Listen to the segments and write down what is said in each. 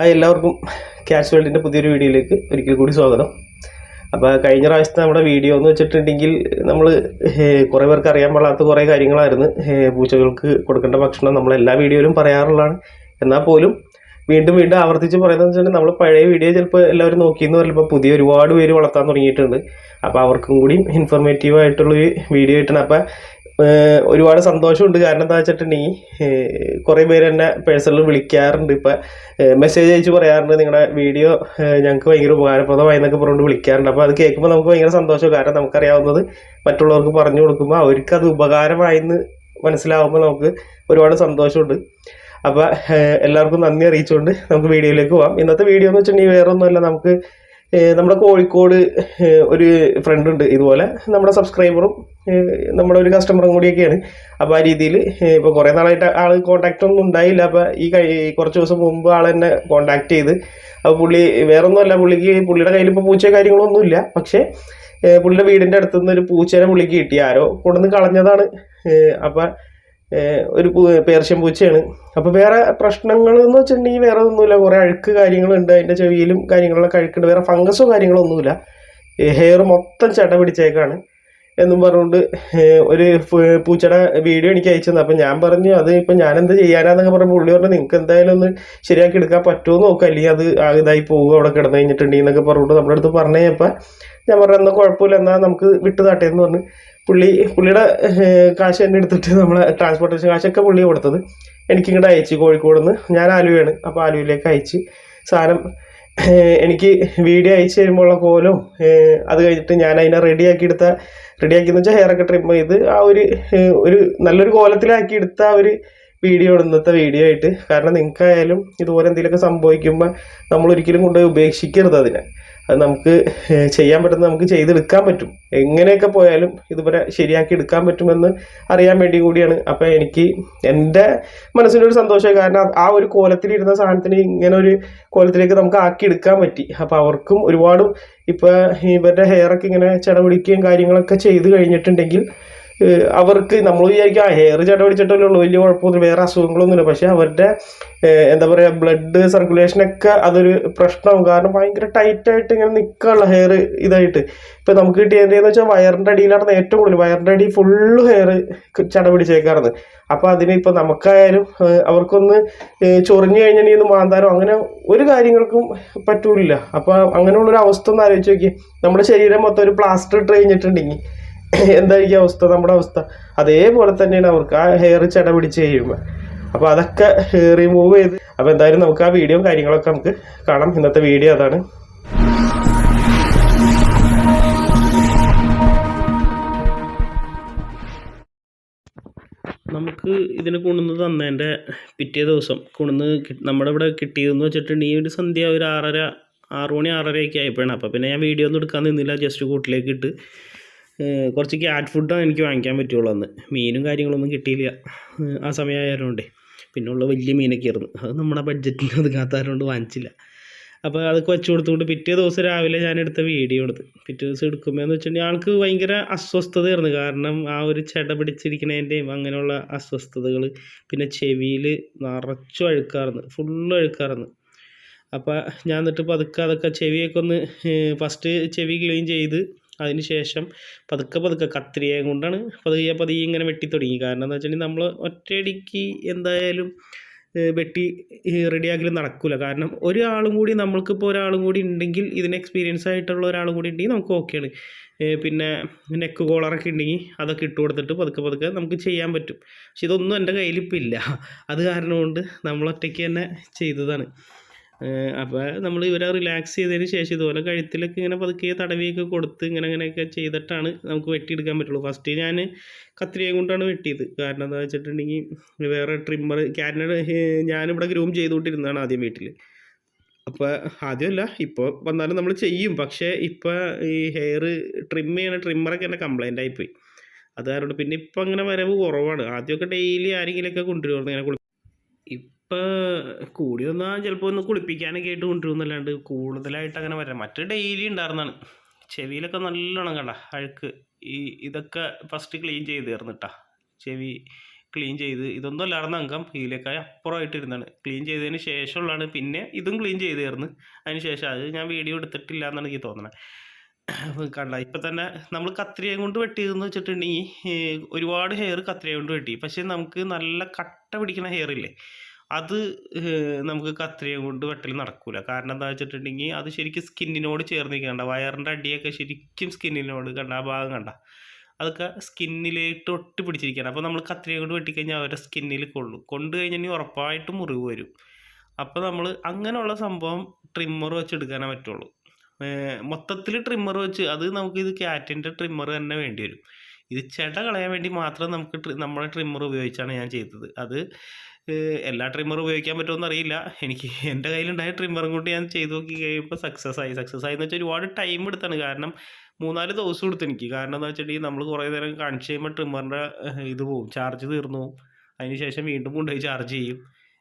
Hi എല്ലാവർക്കും cash വേൾഡിന്റെ പുതിയൊരു വീഡിയോയിലേക്ക് ഒരിക്കൽ കൂടി സ്വാഗതം. അപ്പോൾ കഴിഞ്ഞ പ്രാവശ്യത്തെ നമ്മുടെ വീഡിയോ എന്ന് വെച്ചിട്ടുണ്ടെങ്കിൽ നമ്മൾ കുറേ പേർക്ക് അറിയാൻ പാടാത്ത കുറേ കാര്യങ്ങളായിരുന്നു. പൂച്ചകൾക്ക് കൊടുക്കേണ്ട ഭക്ഷണം നമ്മൾ എല്ലാ വീഡിയോയിലും പറയാറുള്ളതാണ്. എന്നാൽ പോലും വീണ്ടും വീണ്ടും ആവർത്തിച്ച് പറയുന്നത് വെച്ചിട്ടുണ്ടെങ്കിൽ നമ്മൾ പഴയ വീഡിയോ ചിലപ്പോൾ എല്ലാവരും നോക്കിയെന്ന് പറയുമ്പോൾ പുതിയ ഒരുപാട് പേര് വളർത്താൻ തുടങ്ങിയിട്ടുണ്ട്. അപ്പോൾ അവർക്കും കൂടി ഇൻഫോർമേറ്റീവ് ആയിട്ടുള്ളൊരു വീഡിയോ ആയിട്ടാണ്. അപ്പോൾ ഒരുപാട് സന്തോഷമുണ്ട്. കാരണം എന്താ വെച്ചിട്ടുണ്ടെങ്കിൽ കുറേ പേര് എന്നെ പേഴ്സണലിൽ വിളിക്കാറുണ്ട്. ഇപ്പം മെസ്സേജ് അയച്ച് പറയാറുണ്ട്. നിങ്ങളുടെ വീഡിയോ ഞങ്ങൾക്ക് ഭയങ്കര ഉപകാരപ്രദമായി എന്നൊക്കെ പറഞ്ഞുകൊണ്ട് വിളിക്കാറുണ്ട്. അപ്പോൾ അത് കേൾക്കുമ്പോൾ നമുക്ക് ഭയങ്കര സന്തോഷം കാരണം നമുക്കറിയാവുന്നത് മറ്റുള്ളവർക്ക് പറഞ്ഞു കൊടുക്കുമ്പോൾ അവർക്ക് അത് ഉപകാരമായെന്ന് മനസ്സിലാവുമ്പോൾ നമുക്ക് ഒരുപാട് സന്തോഷമുണ്ട്. അപ്പോൾ എല്ലാവർക്കും നന്ദി അറിയിച്ചുകൊണ്ട് നമുക്ക് വീഡിയോയിലേക്ക് പോവാം. ഇന്നത്തെ വീഡിയോ എന്ന് വെച്ചിട്ടുണ്ടെങ്കിൽ വേറെ ഒന്നുമല്ല നമുക്ക് നമ്മുടെ കോഴിക്കോട് ഒരു ഫ്രണ്ട് ഉണ്ട് ഇതുപോലെ. നമ്മുടെ സബ്സ്ക്രൈബറും നമ്മുടെ ഒരു കസ്റ്റമറും കൂടിയൊക്കെയാണ്. അപ്പോൾ ആ രീതിയിൽ ഇപ്പോൾ കുറേ നാളായിട്ട് ആൾ കോൺടാക്റ്റ് ഒന്നും ഉണ്ടായില്ല. അപ്പോൾ ഈ കഴി കുറച്ച് ദിവസം മുമ്പ് ആൾ എന്നെ കോൺടാക്ട് ചെയ്ത്. അപ്പോൾ പുള്ളി വേറെ ഒന്നുമല്ല പുള്ളിക്ക് പുള്ളിയുടെ കയ്യിൽ ഇപ്പോൾ പൂച്ച കാര്യങ്ങളൊന്നുമില്ല പക്ഷേ പുള്ളിയുടെ വീടിന്റെ അടുത്തുനിന്ന് ഒരു പൂച്ചേനെ പുള്ളിക്ക് കിട്ടി. ആരോ കൊണ്ടുവന്ന് കളഞ്ഞതാണ്. അപ്പം ഒരു പേർഷ്യൻ പൂച്ചയാണ്. അപ്പോൾ വേറെ പ്രശ്നങ്ങൾ എന്ന് വെച്ചിട്ടുണ്ടെങ്കിൽ വേറെ ഒന്നുമില്ല. കുറേ അഴുക്ക് കാര്യങ്ങളുണ്ട്. അതിന്റെ ചെവിയിലും കാര്യങ്ങളിലൊക്കെ അഴുക്കുണ്ട്. വേറെ ഫംഗസോ കാര്യങ്ങളൊന്നുമില്ല ഹെയർ മൊത്തം ചട പിടിച്ചേക്കാണ് എന്നും പറഞ്ഞുകൊണ്ട് ഒരു പൂച്ചയുടെ വീഡിയോ എനിക്ക് അയച്ചു തന്നെ അപ്പം ഞാൻ പറഞ്ഞു അത് ഇപ്പം ഞാൻ എന്ത് ചെയ്യാനാന്നൊക്കെ പറഞ്ഞപ്പോൾ പുള്ളി പറഞ്ഞു നിങ്ങൾക്ക് എന്തായാലും ഒന്ന് ശരിയാക്കി എടുക്കാൻ പറ്റുമോ നോക്കുക അല്ലെങ്കിൽ അത് ഇതായി പോകും അവിടെ കിടന്നു കഴിഞ്ഞിട്ടുണ്ടെങ്കിൽ എന്നൊക്കെ പറഞ്ഞുകൊണ്ട് നമ്മുടെ അടുത്ത് പറഞ്ഞു ഞാൻ പറഞ്ഞു എന്നാൽ കുഴപ്പമില്ല. എന്നാൽ നമുക്ക് വിട്ടു താട്ടെ എന്ന് പറഞ്ഞു. പുള്ളി പുള്ളിയുടെ കാശ് തന്നെ എടുത്തിട്ട് നമ്മളെ ട്രാൻസ്പോർട്ടേഷൻ കാശൊക്കെ പുള്ളി കൊടുത്തത്. എനിക്കിങ്ങോട്ട് അയച്ച് കോഴിക്കോട് നിന്ന് ഞാൻ ആലുവയാണ്. അപ്പോൾ ആലുവയിലേക്ക് അയച്ച് സാധനം എനിക്ക് വീഡിയോ അയച്ചു തരുമ്പോഴുള്ള കോലും അത് കഴിഞ്ഞിട്ട് ഞാൻ അതിനെ റെഡിയാക്കി എടുത്ത റെഡിയാക്കി എന്ന് വെച്ചാൽ ഹെയറൊക്കെ ട്രിം ചെയ്ത് ആ ഒരു ഒരു നല്ലൊരു കോലത്തിലാക്കി എടുത്ത ആ ഒരു വീഡിയോ ഇന്നത്തെ വീഡിയോ ആയിട്ട്. കാരണം നിങ്ങൾക്കായാലും ഇതുപോലെ എന്തെങ്കിലുമൊക്കെ സംഭവിക്കുമ്പോൾ നമ്മൾ ഒരിക്കലും കൊണ്ടുപോയി ഉപേക്ഷിക്കരുത് അതിനെ. അത് നമുക്ക് ചെയ്യാൻ പറ്റുന്ന നമുക്ക് ചെയ്തെടുക്കാൻ പറ്റും. എങ്ങനെയൊക്കെ പോയാലും ഇതുവരെ ശരിയാക്കി എടുക്കാൻ പറ്റുമെന്ന് അറിയാൻ വേണ്ടി കൂടിയാണ്. അപ്പം എനിക്ക് എന്റെ മനസ്സിനൊരു സന്തോഷമായി. കാരണം ആ ഒരു കോലത്തിലിരുന്ന സാധനത്തിന് ഇങ്ങനെ ഒരു കോലത്തിലേക്ക് നമുക്ക് ആക്കി എടുക്കാൻ പറ്റി. അപ്പോൾ അവർക്കും ഒരുപാട് ഇപ്പോൾ ഇവരുടെ ഹെയറൊക്കെ ഇങ്ങനെ ചടപിടിക്കുകയും കാര്യങ്ങളൊക്കെ ചെയ്ത് കഴിഞ്ഞിട്ടുണ്ടെങ്കിൽ അവർക്ക് നമ്മൾ വിചാരിക്കും ആ ഹെയർ ചട പിടിച്ചിട്ടല്ലേ ഉള്ളൂ വലിയ കുഴപ്പമൊന്നും വേറെ അസുഖങ്ങളൊന്നുമില്ല. പക്ഷേ അവരുടെ എന്താ പറയുക ബ്ലഡ് സർക്കുലേഷനൊക്കെ അതൊരു പ്രശ്നമാകും കാരണം ഭയങ്കര ടൈറ്റായിട്ട് ഇങ്ങനെ നിൽക്കുകയുള്ള ഹെയർ ഇതായിട്ട്. ഇപ്പം നമുക്ക് കിട്ടിയതെന്ന് വെച്ചാൽ വയറിന്റെ അടിയിലാണ് ഏറ്റവും കൂടുതൽ വയറിന്റെ അടി ഫുള്ള് ഹെയർ ചട പിടിച്ചേക്കാറുണ്ട് അപ്പോൾ അതിന് ഇപ്പോൾ നമുക്കായാലും അവർക്കൊന്ന് ചൊറിഞ്ഞു കഴിഞ്ഞിട്ടുണ്ടെങ്കിൽ ഒന്ന് മാന്താനോ അങ്ങനെ ഒരു കാര്യങ്ങൾക്കും പറ്റൂല അപ്പോൾ അങ്ങനെയുള്ളൊരു അവസ്ഥ ഒന്ന് ആലോചിച്ച് നോക്കി നമ്മുടെ ശരീരം മൊത്തം ഒരു പ്ലാസ്റ്റർ ഇട്ട് കഴിഞ്ഞിട്ടുണ്ടെങ്കിൽ എന്തായിരിക്കും അവസ്ഥ? നമ്മുടെ അവസ്ഥ. അതേപോലെ തന്നെയാണ് അവർക്ക് ആ ഹെയർ ചട പിടിച്ച് കഴിയുമ്പോൾ അപ്പോൾ അതൊക്കെ റിമൂവ് ചെയ്ത് അപ്പോൾ എന്തായാലും നമുക്ക് ആ വീഡിയോയും കാര്യങ്ങളൊക്കെ നമുക്ക് കാണാം. ഇന്നത്തെ വീഡിയോ അതാണ്. നമുക്ക് ഇതിന് കുണുന്ന് തന്നതിന്റെ പിറ്റേ ദിവസം. കുണുന്ന് നമ്മുടെ ഇവിടെ കിട്ടിയതെന്ന് വെച്ചിട്ടുണ്ടെങ്കിൽ ഒരു സന്ധ്യ ഒരു ആറര ആറ് മണി ആറരയൊക്കെ ആയപ്പോഴാണ്. അപ്പോൾ പിന്നെ ഞാൻ വീഡിയോ ഒന്നും എടുക്കാൻ നിന്നില്ല. ജസ്റ്റ് കൂട്ടിലേക്ക് ഇട്ട് കുറച്ച് ക്യാറ്റ് ഫുഡാണ് എനിക്ക് വാങ്ങിക്കാൻ പറ്റുള്ളൂ അന്ന്. മീനും കാര്യങ്ങളൊന്നും കിട്ടിയില്ല. ആ സമയമായതുകൊണ്ടേ പിന്നെ ഉള്ള വലിയ മീനൊക്കെ ആയിരുന്നു. അത് നമ്മുടെ ബഡ്ജറ്റിന് ഒതുങ്ങാത്തതുകൊണ്ട് വാങ്ങിച്ചില്ല. അപ്പോൾ അതൊക്കെ വെച്ച് കൊടുത്തുകൊണ്ട് പിറ്റേ ദിവസം രാവിലെ ഞാൻ എടുത്ത വീഡിയോ എടുത്ത് പിറ്റേ ദിവസം എടുക്കുമ്പോൾ എന്ന് വെച്ചിട്ടുണ്ടെങ്കിൽ ആൾക്ക് ഭയങ്കര അസ്വസ്ഥതയായിരുന്നു. കാരണം ആ ഒരു ചെട പിടിച്ചിരിക്കണതിന്റെയും അങ്ങനെയുള്ള അസ്വസ്ഥതകൾ പിന്നെ ചെവിയിൽ നിറച്ചു അഴുക്കാറുന്നു ഫുള്ള് അഴുക്കാറുന്നു അപ്പോൾ ഞാൻ എന്നിട്ട് പതുക്കെ അതൊക്കെ ചെവിയൊക്കെ ഒന്ന് ഫസ്റ്റ് ചെവി ക്ലീൻ ചെയ്ത് അതിന് ശേഷം പതുക്കെ പതുക്കെ കത്തിരിയെ കൊണ്ടാണ് പതുക്കെ പതിയെ ഇങ്ങനെ വെട്ടി തുടങ്ങി. കാരണം എന്താ വെച്ചിട്ടുണ്ടെങ്കിൽ നമ്മൾ ഒറ്റയടിക്ക് എന്തായാലും വെട്ടി റെഡിയാക്കലും നടക്കില്ല കാരണം ഒരാളും കൂടി നമ്മൾക്കിപ്പോൾ ഒരാളും കൂടി ഉണ്ടെങ്കിൽ ഇതിന് എക്സ്പീരിയൻസ് ആയിട്ടുള്ള ഒരാളും കൂടി ഉണ്ടെങ്കിൽ നമുക്ക് ഓക്കെയാണ് പിന്നെ നെക്ക് കോളറൊക്കെ ഉണ്ടെങ്കിൽ അതൊക്കെ ഇട്ട് കൊടുത്തിട്ട് പതുക്കെ പതുക്കെ നമുക്ക് ചെയ്യാൻ പറ്റും. പക്ഷെ ഇതൊന്നും എന്റെ കയ്യിലിപ്പോൾ ഇല്ല. അത് കാരണം കൊണ്ട് നമ്മൾ ഒറ്റയ്ക്ക് തന്നെ ചെയ്തതാണ്. അപ്പോൾ നമ്മൾ ഇവരെ റിലാക്സ് ചെയ്തതിന് ശേഷം ഇതുപോലെ കഴുത്തിലൊക്കെ ഇങ്ങനെ പതുക്കെ തടവിയൊക്കെ കൊടുത്ത് ഇങ്ങനെ ഇങ്ങനെയൊക്കെ ചെയ്തിട്ടാണ് നമുക്ക് വെട്ടിയെടുക്കാൻ പറ്റുള്ളൂ. ഫസ്റ്റ് ഞാൻ കത്രിക കൊണ്ടാണ് വെട്ടിയത്. കാരണം എന്താ വെച്ചിട്ടുണ്ടെങ്കിൽ വേറെ ട്രിമ്മർ ക്യാരനഡ് ഞാനിവിടെ ഗ്രൂം ചെയ്തുകൊണ്ടിരുന്നതാണ് ആദ്യം വീട്ടിൽ അപ്പോൾ ആദ്യമല്ല ഇപ്പോൾ വന്നാലും നമ്മൾ ചെയ്യും. പക്ഷേ ഇപ്പോൾ ഈ ഹെയർ ട്രിം ചെയ്യണ ട്രിമ്മറൊക്കെ എന്നെ കംപ്ലൈന്റ് ആയിപ്പോയി. അത് കാരണം പിന്നെ ഇപ്പം അങ്ങനെ വരവ് കുറവാണ്. ആദ്യമൊക്കെ ഡെയിലി ആരെങ്കിലുമൊക്കെ കൊണ്ടുവരുമായിരുന്നു ഇങ്ങനെ കുളി ഇപ്പം കൂടി വന്നാൽ ചിലപ്പോൾ ഒന്ന് കുളിപ്പിക്കാനൊക്കെ ആയിട്ട് കൊണ്ടുവരുന്നല്ലാണ്ട് കൂടുതലായിട്ട് അങ്ങനെ വരാം മറ്റേ ഡെയിലി ഉണ്ടായിരുന്നാണ്. ചെവിയിലൊക്കെ നല്ലോണം കണ്ട അഴുക്ക്. ഈ ഇതൊക്കെ ഫസ്റ്റ് ക്ലീൻ ചെയ്ത് തീർന്നിട്ടാ ചെവി ക്ലീൻ ചെയ്ത് ഇതൊന്നും അല്ലാർന്ന അംഗം ഇതിലേക്കായി അപ്പുറമായിട്ട് ഇരുന്നാണ്. ക്ലീൻ ചെയ്തതിന് ശേഷമുള്ളതാണ് പിന്നെ ഇതും ക്ലീൻ ചെയ്ത് തീർന്ന് അതിന് ശേഷം അത് ഞാൻ വീഡിയോ എടുത്തിട്ടില്ല എന്നാണ് എനിക്ക് അപ്പോൾ കണ്ട ഇപ്പം തന്നെ നമ്മൾ കത്രിക കൊണ്ട് വെട്ടിയതെന്ന് വെച്ചിട്ടുണ്ടെങ്കിൽ ഒരുപാട് ഹെയർ കത്രിക കൊണ്ട് വെട്ടി. പക്ഷേ നമുക്ക് നല്ല കട്ട പിടിക്കുന്ന ഹെയർ ഇല്ലേ? അത് നമുക്ക് കത്രിക കൊണ്ട് വെട്ടൽ നടക്കില്ല കാരണം എന്താ വെച്ചിട്ടുണ്ടെങ്കിൽ അത് ശരിക്കും സ്കിന്നിനോട് ചേർന്ന് ചേർന്നിരിക്കണ്ട വയറിന്റെ അടിയൊക്കെ ശരിക്കും സ്കിന്നിനോട് കണ്ട ആ ഭാഗം കണ്ട. അതൊക്കെ സ്കിന്നിലേക്ക് ഒട്ടി പിടിച്ചിരിക്കണം അപ്പോൾ നമ്മൾ കത്രിക കൊണ്ട് വെട്ടിക്കഴിഞ്ഞാൽ അവരുടെ സ്കിന്നിൽ കൊള്ളും. കൊണ്ടു കഴിഞ്ഞിട്ടുണ്ടെങ്കിൽ ഉറപ്പായിട്ടും മുറിവ് വരും. അപ്പോൾ നമ്മൾ അങ്ങനെയുള്ള സംഭവം ട്രിമ്മർ വെച്ച് എടുക്കാനേ പറ്റുള്ളൂ മൊത്തത്തിൽ ട്രിമ്മർ വെച്ച് അത് നമുക്ക് ഇത് ക്യാറ്റിന്റെ ട്രിമ്മർ തന്നെ വേണ്ടി വരും. ഇത് ചെട കളയാൻ വേണ്ടി മാത്രം നമുക്ക് നമ്മുടെ ട്രിമ്മർ ഉപയോഗിച്ചാണ് ഞാൻ ചെയ്തത്. അത് എല്ലാ ട്രിമ്മറും ഉപയോഗിക്കാൻ പറ്റുമെന്ന് അറിയില്ല. എനിക്ക് എന്റെ കയ്യിലുണ്ടായ ട്രിമ്മറും കൊണ്ട് ഞാൻ ചെയ്ത് നോക്കി കഴിയുമ്പോൾ സക്സസ് ആയി. സക്സസ് ആയി എന്ന് വെച്ചാൽ ഒരുപാട് ടൈം എടുത്താണ്. കാരണം മൂന്നാൽ ദിവസം എടുത്തു എനിക്ക്. കാരണം എന്താ വെച്ചിട്ടുണ്ടെങ്കിൽ നമ്മൾ കുറേ നേരം കാണിച്ച് കഴിയുമ്പോൾ ട്രിമ്മറിന്റെ ഇത് പോവും. ചാർജ് തീർന്നു പോവും. അതിന് ശേഷം വീണ്ടും കൊണ്ടുപോയി ചാർജ് ചെയ്യും.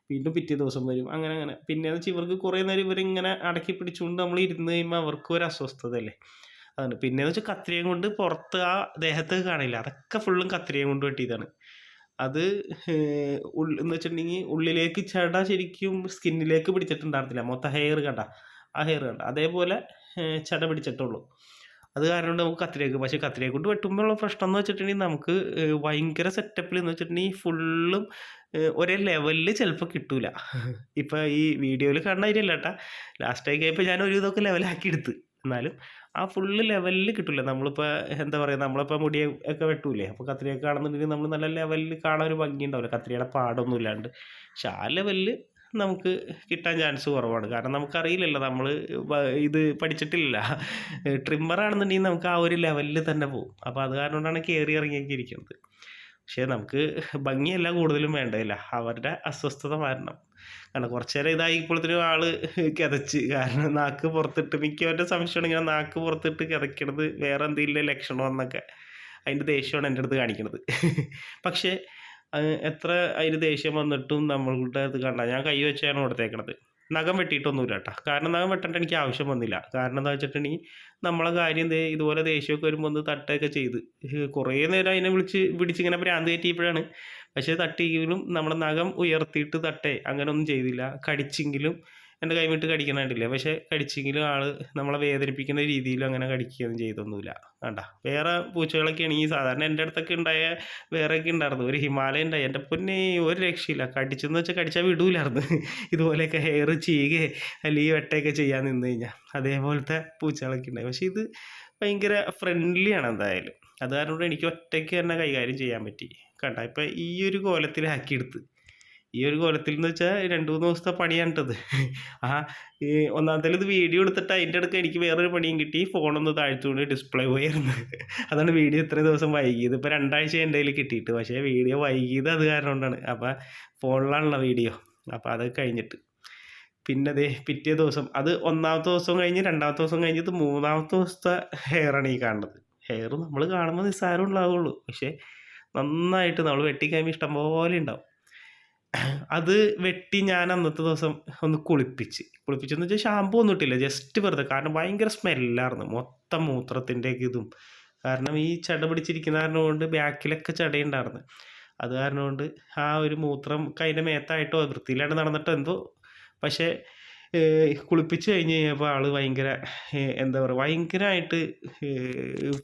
വീണ്ടും പിറ്റേ ദിവസം വരും. അങ്ങനെ അങ്ങനെ. പിന്നെ എന്ന് വെച്ചാൽ ഇവർക്ക് കുറേ നേരം ഇവരിങ്ങനെ അടക്കി പിടിച്ചുകൊണ്ട് നമ്മൾ ഇരുന്ന് കഴിയുമ്പോൾ അവർക്കും ഒരു അസ്വസ്ഥതയല്ലേ? അതാണ്. പിന്നെന്ന് വെച്ചാൽ കത്രിയം കൊണ്ട് പുറത്ത് ആ ദേഹത്ത് കാണില്ല. അതൊക്കെ ഫുള്ളും കത്രിയം കൊണ്ട് വെട്ടിയതാണ്. അത് എന്ന് വെച്ചിട്ടുണ്ടെങ്കിൽ ഉള്ളിലേക്ക് ചട ശരിക്കും സ്കിന്നിലേക്ക് പിടിച്ചിട്ടുണ്ടായിരുന്നില്ല മൊത്തം ഹെയർ കണ്ട ആ ഹെയർ കണ്ട. അതേപോലെ ചട ചെട പിടിച്ചിട്ടുള്ളൂ. അത് കാരണം നമുക്ക് കത്തിരിയൊക്കെ പക്ഷേ കത്തിരിയെ കൊണ്ട് വെട്ടുമ്പോഴുള്ള പ്രശ്നം എന്ന് വെച്ചിട്ടുണ്ടെങ്കിൽ നമുക്ക് ഭയങ്കര സെറ്റപ്പിൽ എന്ന് വെച്ചിട്ടുണ്ടെങ്കിൽ ഫുള്ളും ഒരേ ലെവലിൽ ചിലപ്പോൾ കിട്ടൂല. ഇപ്പം ഈ വീഡിയോയിൽ കാണുന്ന കാര്യമല്ല കേട്ടാ. ലാസ്റ്റായി കഴിയപ്പോൾ ഞാൻ ഒരു ഇതൊക്കെ ലെവലാക്കി എടുത്ത്. എന്നാലും ആ ഫുള്ള് ലെവലിൽ കിട്ടില്ല നമ്മളിപ്പോൾ എന്താ പറയുക നമ്മളിപ്പോൾ മുടി ഒക്കെ വെട്ടൂലേ? അപ്പോൾ കത്രിയൊക്കെ കാണുന്നുണ്ടെങ്കിൽ നമ്മൾ നല്ല ലെവലിൽ കാണാൻ ഒരു ഭംഗി ഉണ്ടാവില്ല കത്രിയുടെ പാടൊന്നും ഇല്ലാണ്ട്. പക്ഷെ ആ ലെവലിൽ നമുക്ക് കിട്ടാൻ ചാൻസ് കുറവാണ്. കാരണം നമുക്കറിയില്ലല്ലോ നമ്മൾ ഇത് പഠിച്ചിട്ടില്ല. ട്രിമ്മറാണെന്നുണ്ടെങ്കിൽ നമുക്ക് ആ ഒരു ലെവലിൽ തന്നെ പോകും അപ്പോൾ അത് കാരണം കൊണ്ടാണ് കയറി ഇറങ്ങിയൊക്കെ ഇരിക്കുന്നത്. പക്ഷേ നമുക്ക് ഭംഗിയല്ല കൂടുതലും വേണ്ടതില്ല. അവരുടെ അസ്വസ്ഥത മാറണം. കാരണം കുറച്ച് നേരം ഇതായിപ്പോഴത്തേനും ആൾ കിതച്ച്. കാരണം നാക്ക് പുറത്തിട്ട് മിക്കവരുടെ സംശയമാണ് ഇങ്ങനെ നാക്ക് പുറത്തിട്ട് കിതയ്ക്കണത് വേറെ എന്തെങ്കിലും ലക്ഷണം എന്നൊക്കെ അതിന്റെ ദേഷ്യമാണ് എന്റെ അടുത്ത് കാണിക്കണത്. പക്ഷേ എത്ര അതിന് ദേഷ്യം വന്നിട്ടും നമ്മളുടെ അത് കണ്ട. ഞാൻ കൈ വെച്ചാണ് കൊടുത്തേക്കണത്. നഖം വെട്ടിയിട്ടൊന്നുമില്ല കേട്ടോ. കാരണം നഖം വെട്ടേണ്ട എനിക്ക് ആവശ്യം വന്നില്ല. കാരണം എന്താ വെച്ചിട്ടുണ്ടെങ്കിൽ നമ്മളെ കാര്യം ഇതുപോലെ ദേഷ്യമൊക്കെ വരുമ്പോൾ ഒന്ന് തട്ടുകയൊക്കെ ചെയ്ത്. കുറേ നേരം അതിനെ വിളിച്ച് പിടിച്ചിങ്ങനെ ഭ്രാന്ത് കയറ്റിയപ്പോഴാണ്. പക്ഷേ തട്ടിയെങ്കിലും നമ്മുടെ നഖം ഉയർത്തിയിട്ട് തട്ടേ. അങ്ങനെ ഒന്നും ചെയ്തില്ല. കടിച്ചെങ്കിലും എന്റെ കൈവിട്ട് കടിക്കണണ്ടില്ലേ പക്ഷേ കടിച്ചെങ്കിലും ആൾ നമ്മളെ വേദനിപ്പിക്കുന്ന രീതിയിൽ അങ്ങനെ കടിക്കുകയൊന്നും ചെയ്തൊന്നുമില്ല. വേണ്ട വേറെ പൂച്ചകളൊക്കെയാണ് ഈ സാധാരണ എന്റെ അടുത്തൊക്കെ ഉണ്ടായ വേറെയൊക്കെ ഉണ്ടായിരുന്നു. ഒരു ഹിമാലയ ഉണ്ടായി. എന്റെ പൊന്നെ ഒരു രക്ഷയില്ല. കടിച്ചെന്ന് വെച്ചാൽ കടിച്ചാൽ വിടൂലായിരുന്നു. ഇതുപോലെയൊക്കെ ഹെയർ ചെയ്യുക അല്ലെങ്കിൽ വെട്ടയൊക്കെ ചെയ്യാൻ നിന്ന് കഴിഞ്ഞാൽ. അതേപോലത്തെ പൂച്ചകളൊക്കെ ഉണ്ടായി. പക്ഷേ ഇത് ഭയങ്കര ഫ്രണ്ട്ലിയാണ് എന്തായാലും. അത് കാരണം എനിക്ക് ഒറ്റയ്ക്ക് തന്നെ കൈകാര്യം ചെയ്യാൻ പറ്റി. കണ്ട? ഇപ്പം ഈ ഒരു കോലത്തിലാക്കിയെടുത്ത് ഈ ഒരു കൊലത്തിൽ എന്ന് വെച്ചാൽ രണ്ട് മൂന്ന് ദിവസത്തെ പണിയാണിട്ടത് ആ ഈ ഒന്നാമത്തേൽ ഇത് വീഡിയോ എടുത്തിട്ട് അതിന്റെ അടുക്ക് എനിക്ക് വേറൊരു പണിയും കിട്ടി. ഫോണൊന്ന് താഴ്ത്തുകൊണ്ട് ഡിസ്പ്ലേ പോയിരുന്നു അതാണ് വീഡിയോ ഇത്ര ദിവസം വൈകിയത്. ഇപ്പോൾ രണ്ടാഴ്ച എന്റെ കയ്യിൽ കിട്ടിയിട്ട്. പക്ഷേ വീഡിയോ വൈകിയത് അത് കാരണം കൊണ്ടാണ്. അപ്പോൾ ഫോണിലാണല്ലോ വീഡിയോ. അപ്പോൾ അത് കഴിഞ്ഞിട്ട്. പിന്നെ ദേ പിറ്റേ ദിവസം. അത് ഒന്നാമത്തെ ദിവസം കഴിഞ്ഞ് രണ്ടാമത്തെ ദിവസം കഴിഞ്ഞിട്ട് മൂന്നാമത്തെ ദിവസത്തെ ഹെയറാണ് ഈ കാണുന്നത്. ഹെയർ നമ്മൾ കാണുമ്പോൾ നിസ്സാരം ഉണ്ടാവുള്ളൂ പക്ഷേ നന്നായിട്ട് നമ്മൾ വെട്ടിക്കഴിയുമ്പോൾ ഇഷ്ടംപോലെ ഉണ്ടാവും. അത് വെട്ടി ഞാൻ അന്നത്തെ ദിവസം ഒന്ന് കുളിപ്പിച്ച്. കുളിപ്പിച്ചെന്ന് വെച്ചാൽ ഷാമ്പു ഒന്നും ഇട്ടില്ല ജസ്റ്റ് വെറുതെ. കാരണം ഭയങ്കര സ്മെല്ലായിരുന്നു മൊത്തം മൂത്രത്തിന്റെ ഇതും. കാരണം ഈ ചട പിടിച്ചിരിക്കുന്ന കാരണം കൊണ്ട് ബാക്കിലൊക്കെ ചടയുണ്ടായിരുന്നു. അത് കാരണം കൊണ്ട് ആ ഒരു മൂത്രം കൈന്റെ മേത്തായിട്ടോ വൃത്തിയിലാണ്ട് നടന്നിട്ടോ എന്തോ. പക്ഷേ കുളിപ്പിച്ച് കഴിഞ്ഞ് കഴിഞ്ഞപ്പോൾ ആൾ ഭയങ്കര എന്താ പറയുക ഭയങ്കരമായിട്ട്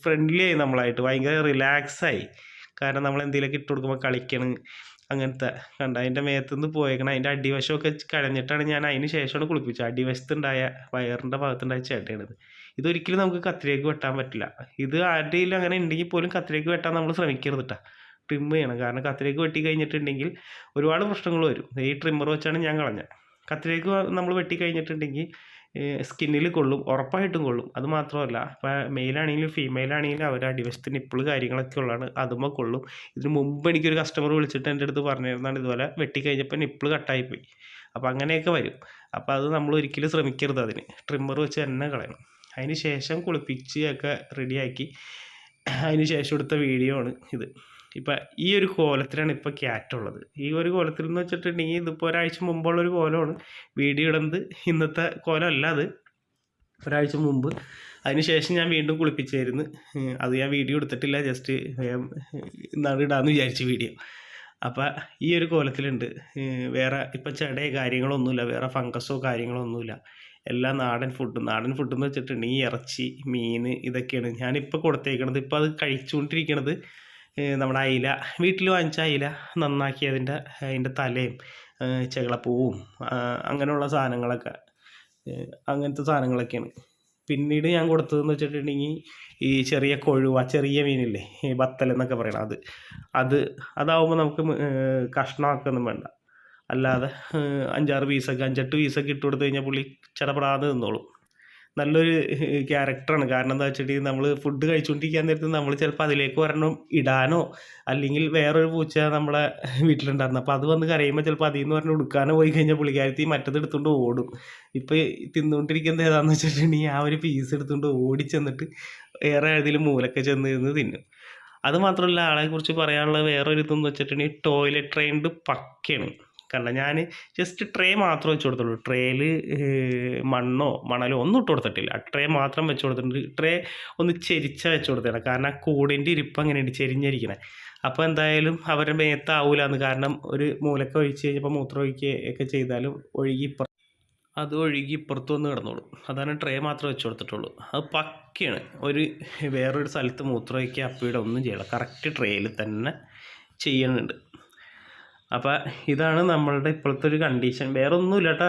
ഫ്രണ്ട്ലി ആയി നമ്മളായിട്ട്. ഭയങ്കര റിലാക്സായി കാരണം നമ്മൾ എന്തെങ്കിലുമൊക്കെ ഇട്ട് കൊടുക്കുമ്പോൾ കളിക്കണം. അങ്ങനത്തെ. കണ്ട അതിന്റെ മേത്തുനിന്ന് പോയേക്കണം. അതിന്റെ അടിവശമൊക്കെ കഴഞ്ഞിട്ടാണ് ഞാൻ അതിന് ശേഷമാണ് കുളിപ്പിച്ചത്. അടിവശത്തുണ്ടായ വയറിന്റെ ഭാഗത്തുണ്ടായ ചേട്ടയാണിത് ഇതൊരിക്കലും നമുക്ക് കത്തിരിക്ക് വെട്ടാൻ പറ്റില്ല. ഇത് ആരുടെയും അങ്ങനെ ഉണ്ടെങ്കിൽ പോലും കത്തിരിക്ക് വെട്ടാൻ നമ്മൾ ശ്രമിക്കരുത് കേട്ടോ ട്രിം ചെയ്യണം. കാരണം കത്തിരിക്ക് വെട്ടി കഴിഞ്ഞിട്ടുണ്ടെങ്കിൽ ഒരുപാട് പ്രശ്നങ്ങൾ വരും. ഈ ട്രിമ്മർ വെച്ചാണ് ഞാൻ കളഞ്ഞത്. കത്തിരിക്ക് നമ്മൾ വെട്ടി കഴിഞ്ഞിട്ടുണ്ടെങ്കിൽ സ്കിന്നിൽ കൊള്ളും ഉറപ്പായിട്ടും കൊള്ളും. അത് മാത്രമല്ല ഇപ്പോൾ മെയിലാണെങ്കിലും ഫീമെയിലാണെങ്കിലും അവർ അടിവശത്ത് നിപ്പിൾ കാര്യങ്ങളൊക്കെ ഉള്ളതാണ് അതുമ്പോൾ കൊള്ളും. ഇതിന് മുമ്പ് എനിക്കൊരു കസ്റ്റമർ വിളിച്ചിട്ട് എന്റെ അടുത്ത് പറഞ്ഞിരുന്നാണ് ഇതുപോലെ വെട്ടിക്കഴിഞ്ഞപ്പോൾ നിപ്പിൾ കട്ടായിപ്പോയി. അപ്പോൾ അങ്ങനെയൊക്കെ വരും. അപ്പോൾ അത് നമ്മൾ ഒരിക്കലും ശ്രമിക്കരുത് അതിന്. ട്രിമ്മർ വെച്ച് തന്നെ കളയണം. അതിന് ശേഷം കുളിപ്പിച്ച് ഒക്കെ റെഡിയാക്കി അതിന് ശേഷം എടുത്ത വീഡിയോ ആണ് ഇത്. ഇപ്പം ഈ ഒരു കോലത്തിലാണ് ഇപ്പോൾ ക്യാറ്റ് ഉള്ളത്. ഈ ഒരു കോലത്തിൽ എന്ന് വെച്ചിട്ടുണ്ടെങ്കിൽ ഇതിപ്പോൾ ഒരാഴ്ച മുമ്പുള്ള ഒരു കോലമാണ്. വീഡിയോ ഇടുന്നത് ഇന്നത്തെ കോലമല്ല അത്. ഒരാഴ്ച മുമ്പ്. അതിന് ശേഷം ഞാൻ വീണ്ടും കുളിപ്പിച്ചായിരുന്നു. അത് ഞാൻ വീഡിയോ എടുത്തിട്ടില്ല ജസ്റ്റ് ഇന്നാണ് ഇടാമെന്ന് വിചാരിച്ചു വീഡിയോ അപ്പോൾ ഈ ഒരു കോലത്തിലുണ്ട്. വേറെ ഇപ്പം ചെടയോ കാര്യങ്ങളൊന്നുമില്ല വേറെ ഫംഗസോ കാര്യങ്ങളോ ഒന്നുമില്ല എല്ലാം നാടൻ ഫുഡും നാടൻ ഫുഡ് എന്ന് വെച്ചിട്ടുണ്ടെങ്കിൽ ഇറച്ചി മീൻ ഇതൊക്കെയാണ് ഞാനിപ്പോൾ കൊടുത്തേക്കണത്. ഇപ്പോൾ അത് കഴിച്ചുകൊണ്ടിരിക്കണത് നമ്മുടെ അയില. വീട്ടിൽ വാങ്ങിച്ച അയില നന്നാക്കി അതിന്റെ അതിന്റെ തലയും ചെകളപ്പൂവും അങ്ങനെയുള്ള സാധനങ്ങളൊക്കെ അങ്ങനത്തെ സാധനങ്ങളൊക്കെയാണ്. പിന്നീട് ഞാൻ കൊടുത്തതെന്ന് വെച്ചിട്ടുണ്ടെങ്കിൽ ഈ ചെറിയ കൊഴുവ ചെറിയ മീനില്ലേ ഈ ബത്തൽ എന്നൊക്കെ പറയണം അത് അത് അതാവുമ്പോൾ നമുക്ക് കഷ്ണമാക്കൊന്നും വേണ്ട. അല്ലാതെ അഞ്ചാറ് പീസൊക്കെ അഞ്ചെട്ട് പീസൊക്കെ ഇട്ട് കൊടുത്തു കഴിഞ്ഞാൽ പുള്ളി ചടപടാതെ നിന്നോളും. നല്ലൊരു ക്യാരക്ടറാണ് കാരണം എന്താ വെച്ചിട്ടുണ്ടെങ്കിൽ നമ്മൾ ഫുഡ് കഴിച്ചുകൊണ്ടിരിക്കാൻ നേരത്ത് നമ്മൾ ചിലപ്പോൾ അതിലേക്ക് ഒരെണ്ണം ഇടാനോ അല്ലെങ്കിൽ വേറൊരു പൂച്ച നമ്മളെ വീട്ടിലുണ്ടായിരുന്നു. അപ്പോൾ അത് വന്ന് കരയുമ്പോൾ ചിലപ്പോൾ അതിൽ നിന്ന് പറഞ്ഞ് ഉടുക്കാനോ പോയി കഴിഞ്ഞാൽ പുള്ളിക്കാരത്തി മറ്റത് എടുത്തുകൊണ്ട് ഓടും. ഇപ്പോൾ തിന്നുകൊണ്ടിരിക്കുന്നത് ഏതാണെന്ന് വെച്ചിട്ടുണ്ടെങ്കിൽ ആ ഒരു പീസ് എടുത്തുകൊണ്ട് ഓടി ചെന്നിട്ട് വേറെ ഏതെങ്കിലും മൂലൊക്കെ ചെന്ന് ഇരുന്ന് തിന്നും. അത് മാത്രമല്ല ആളെ കുറിച്ച് പറയാനുള്ള വേറൊരു ഇതെന്ന് വെച്ചിട്ടുണ്ടെങ്കിൽ ടോയ്ലറ്റ് ട്രെയിൻഡ് പക്കയാണ്. കാരണം ഞാൻ ജസ്റ്റ് ട്രേ മാത്രം വെച്ച് കൊടുത്തുള്ളൂ. ട്രേയിൽ മണ്ണോ മണലോ ഒന്നും ഇട്ട് കൊടുത്തിട്ടില്ല. ട്രേ മാത്രം വെച്ച് കൊടുത്തിട്ടുണ്ട്. ട്രേ ഒന്ന് ചെരിച്ച വെച്ച് കൊടുത്തതാണ് കാരണം ആ കൂടിന്റെ ഇരിപ്പ് അങ്ങനെയുണ്ട് ചെരിഞ്ഞിരിക്കണേ. അപ്പോൾ എന്തായാലും അവരുടെ മേത്താവൂലെന്ന്. കാരണം ഒരു മൂലക്ക ഒഴിച്ച് കഴിഞ്ഞപ്പോൾ മൂത്രം ഒഴിക്കുകയൊക്കെ ചെയ്താലും ഒഴുകി അത് ഒഴുകി ഇപ്പുറത്ത് വന്ന് കിടന്നോളും. അതാണ് ട്രേ മാത്രം വെച്ച് കൊടുത്തിട്ടുള്ളൂ. അത് പക്കയാണ്. ഒരു വേറൊരു സ്ഥലത്ത് മൂത്രം ഒഴിക്കുക അപ്പിയുടെ ഒന്നും ചെയ്യണം കറക്റ്റ് ട്രേയിൽ തന്നെ ചെയ്യുന്നുണ്ട് അപ്പോൾ ഇതാണ് നമ്മളുടെ ഇപ്പോഴത്തെ ഒരു കണ്ടീഷൻ വേറെ ഒന്നുമില്ല കേട്ടോ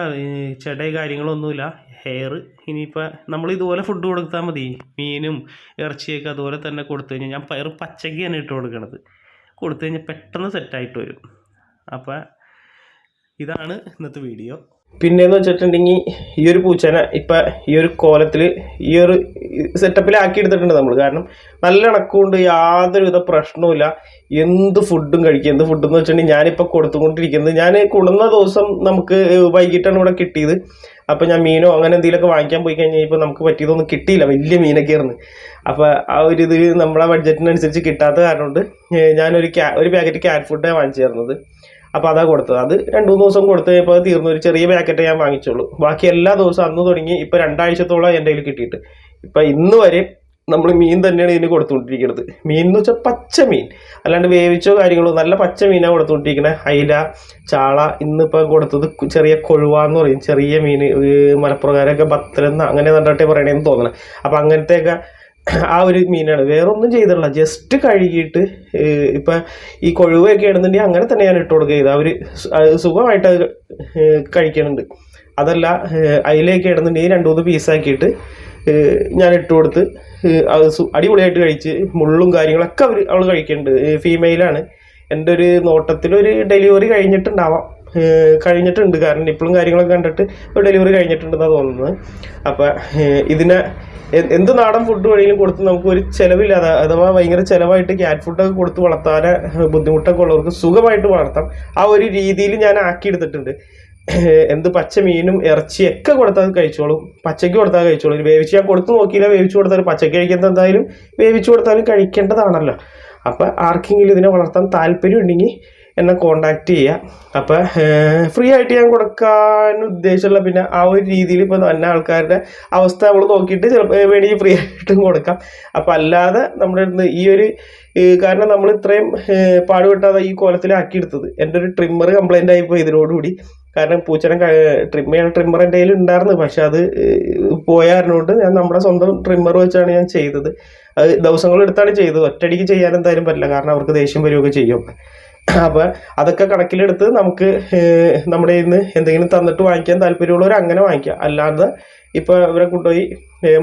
ചെട കാര്യങ്ങളൊന്നുമില്ല. ഹെയർ ഇനിയിപ്പോൾ നമ്മൾ ഇതുപോലെ ഫുഡ് കൊടുത്താൽ മതി. മീനും ഇറച്ചിയൊക്കെ അതുപോലെ തന്നെ കൊടുത്തു കഴിഞ്ഞാൽ ഞാൻ പയർ പച്ചക്കാണ് ഇട്ട് കൊടുക്കണത്. കൊടുത്തു കഴിഞ്ഞാൽ പെട്ടെന്ന് സെറ്റായിട്ട് വരും. അപ്പോൾ ഇതാണ് ഇന്നത്തെ വീഡിയോ പിന്നെന്ന് വെച്ചിട്ടുണ്ടെങ്കിൽ ഈ ഒരു പൂച്ചനെ ഇപ്പം ഈ ഒരു കോലത്തിൽ ഈ ഒരു സെറ്റപ്പിൽ ആക്കി എടുത്തിട്ടുണ്ട് നമ്മൾ കാരണം നല്ല ഇണക്കമുണ്ട് യാതൊരുവിധ പ്രശ്നവുമില്ല. എന്ത് ഫുഡും കഴിക്കും. എന്ത് ഫുഡെന്ന് വെച്ചിട്ടുണ്ടെങ്കിൽ ഞാനിപ്പോൾ കൊടുത്തുകൊണ്ടിരിക്കുന്നത് ഞാൻ കൊടുന്ന ദിവസം നമുക്ക് വൈകിട്ടാണ് ഇവിടെ കിട്ടിയത്. അപ്പോൾ ഞാൻ മീനോ അങ്ങനെ എന്തെങ്കിലുമൊക്കെ വാങ്ങിക്കാൻ പോയി കഴിഞ്ഞാൽ ഇപ്പോൾ നമുക്ക് പറ്റിയതൊന്നും കിട്ടിയില്ല. വലിയ മീനൊക്കെ ആയിരുന്നു. അപ്പോൾ ആ ഒരു ഇത് നമ്മളെ ബഡ്ജറ്റിനനുസരിച്ച് കിട്ടാത്ത കാരണം കൊണ്ട് ഞാനൊരു ക്യാ ഒരു പാക്കറ്റ് ക്യാറ്റ് ഫുഡാണ് വാങ്ങിച്ചു തരുന്നത് അപ്പോൾ അതാ കൊടുത്തത്. അത് രണ്ട് മൂന്ന് ദിവസം കൊടുത്ത് കഴിഞ്ഞപ്പോൾ അത് തീർന്നു. ഒരു ചെറിയ പാക്കറ്റ് ഞാൻ വാങ്ങിച്ചുള്ളൂ. ബാക്കി എല്ലാ ദിവസവും അന്ന് തുടങ്ങി ഇപ്പോൾ രണ്ടാഴ്ചത്തോളം എന്റെ കയ്യിൽ കിട്ടിയിട്ട്. ഇപ്പം ഇന്ന് വരെ നമ്മൾ മീൻ തന്നെയാണ് ഇതിന് കൊടുത്തുകൊണ്ടിരിക്കുന്നത്. മീൻ എന്ന് വെച്ചാൽ പച്ച മീൻ. അല്ലാണ്ട് വേവിച്ചോ കാര്യങ്ങളോ നല്ല പച്ച മീനാണ് കൊടുത്തുകൊണ്ടിരിക്കുന്നത് അയില ചാള ഇന്നിപ്പോൾ കൊടുത്തത് ചെറിയ കൊഴുവ എന്ന് പറയും. ചെറിയ മീൻ മലപ്പുറക്കാരൊക്കെ ബത്തലെന്ന് അങ്ങനെ കണ്ടിട്ടേ പറയണേന്ന് തോന്നണം. അപ്പം അങ്ങനത്തെയൊക്കെ ആ ഒരു മീനാണ്. വേറൊന്നും ചെയ്തിട്ടില്ല. ജസ്റ്റ് കഴുകിയിട്ട് ഇപ്പം ഈ കൊഴുവയൊക്കെ ആണെന്നുണ്ടെങ്കിൽ അങ്ങനെ തന്നെ ഞാൻ ഇട്ട് കൊടുക്കുക ചെയ്ത് അവർ സുഖമായിട്ട് അത് കഴിക്കുന്നുണ്ട് അതല്ല അതിലേക്ക് ഇടുന്നുണ്ടെങ്കിൽ രണ്ട് മൂന്ന് പീസാക്കിയിട്ട് ഞാൻ ഇട്ട് കൊടുത്ത് അത് അടിപൊളിയായിട്ട് കഴിച്ച് മുള്ളും കാര്യങ്ങളൊക്കെ അവർ അവൾ കഴിക്കുന്നുണ്ട് ഫീമെയിലാണ് എന്റെ ഒരു നോട്ടത്തിലൊരു ഡെലിവറി കഴിഞ്ഞിട്ടുണ്ടാവാം. കഴിഞ്ഞിട്ടുണ്ട്. കാരണം ഇപ്പോഴും കാര്യങ്ങളൊക്കെ കണ്ടിട്ട് ഡെലിവറി കഴിഞ്ഞിട്ടുണ്ടെന്നാണ് തോന്നുന്നത്. അപ്പം ഇതിനെ എന്ത് നാടൻ ഫുഡ് വേണമെങ്കിലും കൊടുത്ത് നമുക്ക് ഒരു ചിലവില്ലാതെ അഥവാ ഭയങ്കര ചിലവായിട്ട് ക്യാറ്റ് ഫുഡൊക്കെ കൊടുത്ത് വളർത്താൻ ബുദ്ധിമുട്ടൊക്കെ ഉള്ളവർക്ക് സുഖമായിട്ട് വളർത്താം. ആ ഒരു രീതിയിൽ ഞാൻ ആക്കി ആക്കിയെടുത്തിട്ടുണ്ട് എന്ത് പച്ച മീനും ഇറച്ചിയൊക്കെ കൊടുത്താൽ കഴിച്ചോളും. പച്ചയ്ക്ക് കൊടുത്താൽ കഴിച്ചോളും. വേവിച്ച് ഞാൻ കൊടുത്തു നോക്കിയില്ല. വേവിച്ച് കൊടുത്താലും പച്ചയ്ക്ക് കഴിക്കുന്നത് എന്തായാലും വേവിച്ച് കൊടുത്താലും കഴിക്കേണ്ടതാണല്ലോ. അപ്പം ആർക്കെങ്കിലും ഇതിനെ വളർത്താൻ താല്പര്യം ഉണ്ടെങ്കിൽ എന്നെ കോണ്ടാക്ട് ചെയ്യുക അപ്പോൾ ഫ്രീ ആയിട്ട് ഞാൻ കൊടുക്കാൻ ഉദ്ദേശമുള്ള പിന്നെ ആ ഒരു രീതിയിൽ ഇപ്പോൾ നല്ല ആൾക്കാരുടെ അവസ്ഥ നമ്മൾ നോക്കിയിട്ട് ചിലപ്പോൾ വേണമെങ്കിൽ ഫ്രീ ആയിട്ടും കൊടുക്കാം. അപ്പോൾ അല്ലാതെ നമ്മുടെ അടുത്ത് ഈ ഒരു കാരണം നമ്മൾ ഇത്രയും പാടുപെട്ടാതെ ഈ കോലത്തിലാക്കി എടുത്തത്. എന്റെ ഒരു ട്രിമ്മർ കംപ്ലൈന്റ് ആയിപ്പോയി ഇതിനോടുകൂടി. കാരണം പൂച്ചനെ ട്രിം ചെയ്യണ ട്രിമ്മർ എന്റെ കയ്യിൽ ഉണ്ടായിരുന്നു. പക്ഷെ അത് പോയാറിനോണ്ട് ഞാൻ നമ്മുടെ സ്വന്തം ട്രിമ്മർ വെച്ചാണ് ഞാൻ ചെയ്തത്. അത് ദിവസങ്ങളെടുത്താണ് ചെയ്തത്. ഒറ്റയടിക്ക് ചെയ്യാൻ എന്തായാലും പറ്റില്ല. കാരണം അവർക്ക് ദേഷ്യം വരികയൊക്കെ ചെയ്യും. അപ്പോൾ അതൊക്കെ കണക്കിലെടുത്ത് നമുക്ക് നമ്മുടെ ഇന്ന് എന്തെങ്കിലും തന്നിട്ട് വാങ്ങിക്കാൻ താല്പര്യമുള്ളവർ അങ്ങനെ വാങ്ങിക്കാം. അല്ലാതെ ഇപ്പോൾ ഇവരെ കൊണ്ടുപോയി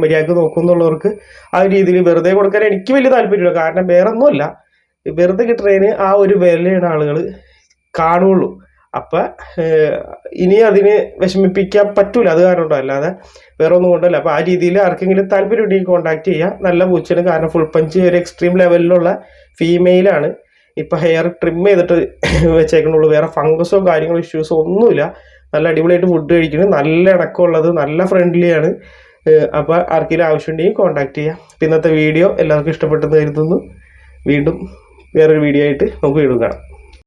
മര്യാദയ്ക്ക് നോക്കുന്നുള്ളവർക്ക് ആ രീതിയിൽ വെറുതെ കൊടുക്കാൻ എനിക്ക് വലിയ താല്പര്യമില്ല. കാരണം വേറെ ഒന്നുമല്ല വെറുതെ കിട്ടുന്നതിന് ആ ഒരു വിലയാണ് ആളുകൾ കാണുള്ളൂ. അപ്പം ഇനി അതിന് വിഷമിപ്പിക്കാൻ പറ്റൂല. അത് കാരണം അല്ലാതെ വേറെ ഒന്നും കൊണ്ടല്ല. അപ്പോൾ ആ രീതിയിൽ ആർക്കെങ്കിലും താല്പര്യം ഉണ്ടെങ്കിൽ കോൺടാക്ട് ചെയ്യുക നല്ല പൂച്ചയാണ്. കാരണം ഫുൾ പഞ്ച് ഒരു എക്സ്ട്രീം ലെവലിലുള്ള ഫീമെയിലാണ് ഇപ്പം ഹെയർ ട്രിം ചെയ്തിട്ട് വെച്ചേക്കണുള്ളൂ. വേറെ ഫംഗസോ കാര്യങ്ങളോ ഇഷ്യൂസോ ഒന്നുമില്ല. നല്ല അടിപൊളിയായിട്ട് ഫുഡ് കഴിക്കുന്നത് നല്ല ഇണക്കമുള്ളത് നല്ല ഫ്രണ്ട്ലിയാണ് അപ്പോൾ ആർക്കെങ്കിലും ആവശ്യമുണ്ടെങ്കിൽ കോൺടാക്ട് ചെയ്യാം. ഇന്നത്തെ വീഡിയോ എല്ലാവർക്കും ഇഷ്ടപ്പെട്ടെന്ന് കരുതുന്നു. വീണ്ടും വേറൊരു വീഡിയോ ആയിട്ട് നമുക്ക് വീണ്ടും കാണാം.